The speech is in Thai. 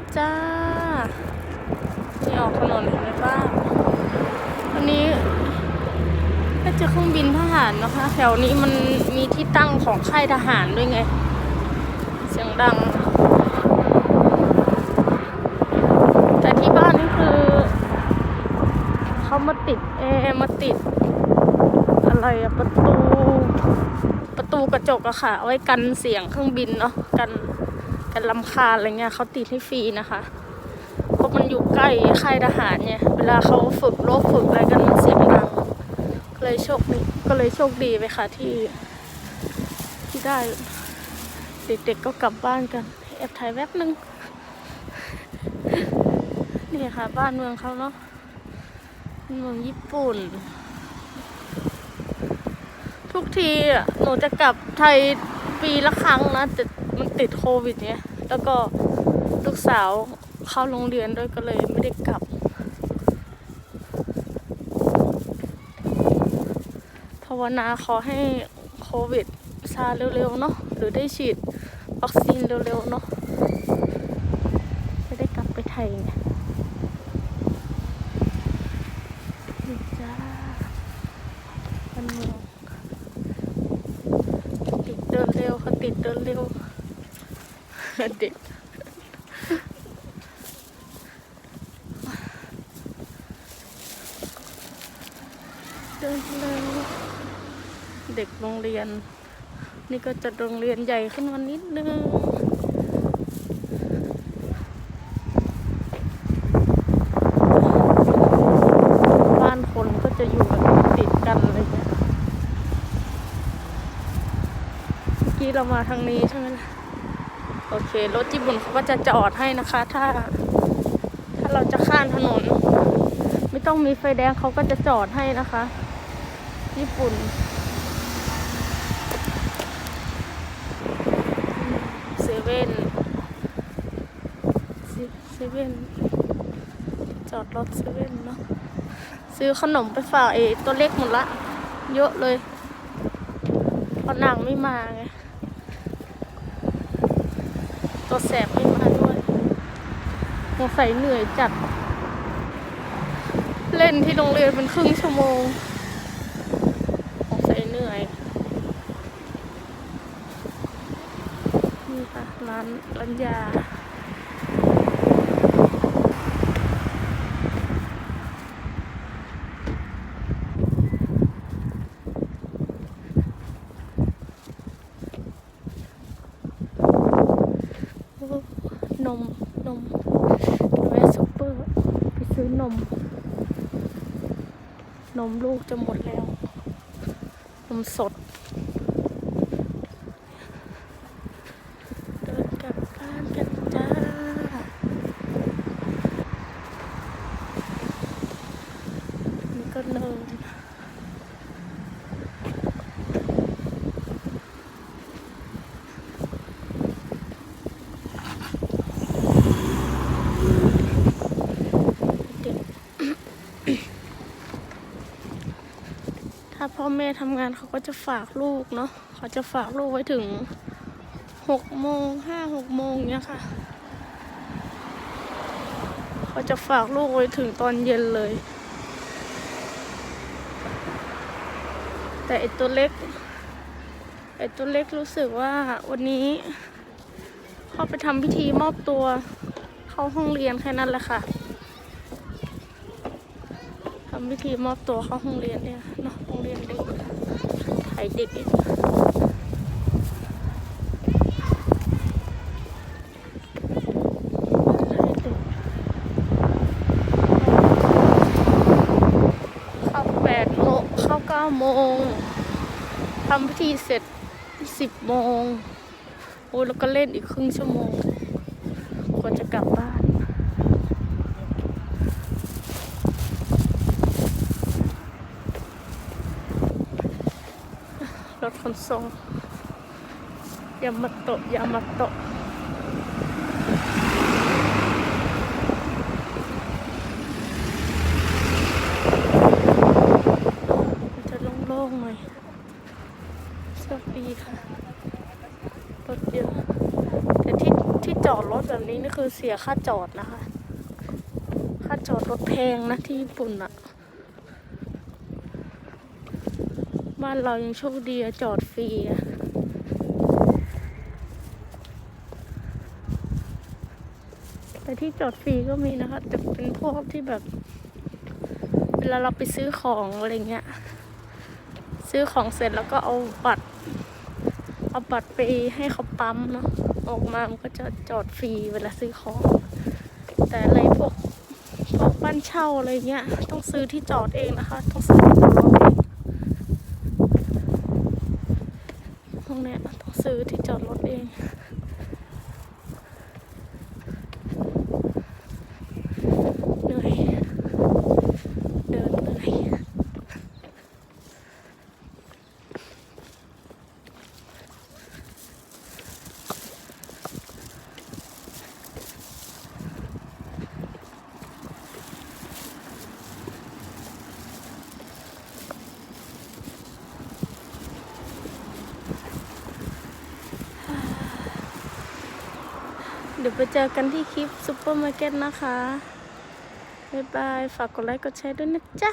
แล้วจ้านี่ออกถนนเห็นไหมบ้างวันนี้ก็จอเครื่องบินทหารนะคะ แถวนี้มันมีที่ตั้งของค่ายทหารด้วยไง เสียงดัง แต่ที่บ้านนี่คือ เขามาติดแอร์มาติด อะไรอะประตู ประตูกระจกอะค่ะเอาไว้กันเสียงเครื่องบินเนาะกัน กันลำคาญอะไรเงี้ยเขาติดให้ฟรีนะคะเพราะมันอยู่ใกล้ค่ายทหารเนี่ยเวลาเขาฝึกรบฝึกอะไรกันมันเสียงดังก็เลยโชคดีก็เลยโชคดีไปค่ะที่ ที่ได้เด็กๆก็กลับบ้านกันแอบถ่ายแวบนึงนี่ค่ะ บ้านเมืองเขาเนาะเมืองญี่ปุ่น ทุกทีหนูจะกลับไทยปีละครั้งนะแต่ มันติดโควิดไงแล้วก็ลูกสาวเข้าโรงเรียนด้วยก็เลยไม่ได้กลับ ภาวนาขอให้โควิดซาเร็วๆเนาะ หรือได้ฉีดวัคซีนเร็วๆเนาะจะได้กลับไปไทยไงนี่จ้าบ้านเมืองติดเดินเร็วค่ะติดเดินเร็ว เด็กเดินเร็วเด็กโรงเรียน นี่ก็จะโรงเรียนใหญ่ขึ้นมานิดนึงบ้านคนก็จะอยู่แบบติดกันอะไรอย่างเงี้ยเมื่อกี้เรามาทางนี้ใช่ไหมล่ะ โอเค รถญี่ปุ่นเขาก็จะจอดให้นะคะ ถ้า ถ้าเราจะข้ามถนน ไม่ต้องมีไฟแดงเขาก็จะจอดให้นะคะ ญี่ปุ่น เซเว่นเซเว่นจอดรถเซเว่นเนาะซื้อขนมไปฝากเอตัวเล็กหมดละ เยอะเลยเพราะนางไม่มาไง ตัวแสบไม่มาด้วยสงสัยเหนื่อยจัด เล่นที่โรงเรียนเป็นครึ่งชั่วโมงสงสัยเหนื่อย นี่ค่ะร้านร้านยา นม นมแวะซุปเปอร์ไปซื้อนม นมลูกจะหมดแล้ว นมสดนกลับบ้านกันจ้า นี่ก็เนิน เด็ก ถ้าพ่อแม่ทำงานเขาก็จะฝากลูกเนาะเขาจะฝากลูกไว้ถึงหกโมงห้าหกโมงเนี้ยค่ะ เขาจะฝากลูกไว้ถึงตอนเย็นเลย แต่ไอตัวเล็กไอตัวเล็กรู้สึกว่าวันนี้เขาไปทำพิธีมอบตัวเข้าห้องเรียนแค่นั้นแหละค่ะทำพิธีมอบตัวเข้าห้องเรียนเนี่ยเนาะ เรียนเด็กไทยเด็กอีกไทยเด็กเข้าแปดโมงเข้าเก้าโมงทำพิธีเสร็จสิบโมง โอ้แล้วก็เล่นอีกครึ่งชั่วโมงกว่าจะกลับบ้าน ร ถขนส่งยามาโตะยามาโตะมันจะโล่งๆหน่อยโชคดีค่ะ รถเยอะ แต่ที่ที่จอดรถแบบนี้นี่คือเสียค่าจอดนะคะ ค่าจอดรถแพงนะที่ญี่ปุ่นอะ บ้านเรายังโชคดีจอดฟรีแต่ที่จอดฟรีก็มีนะคะ แต่เป็นพวกที่แบบ เวลาเราไปซื้อของอะไรเงี้ย ซื้อของเสร็จแล้วก็เอาบัตร เอาบัตรไปให้เขาปั๊มเนาะ ออกมามันก็จะจอดฟรีเวลาซื้อของ แต่อะไรพวกพวกบ้านเช่าอะไรเงี้ย ต้องซื้อที่จอดเองนะคะ ต้องซื้อที่จอดเองพวก เนี้ยต้องซื้อที่จอดรถเอง เหนื่อย เดินเหนื่อย เดี๋ยวไปเจอกันที่คลิปซูเปอร์มาร์เก็ตนะคะ บ๊ายบาย ฝากกดไลค์กดแชร์ด้วยนะจ๊ะ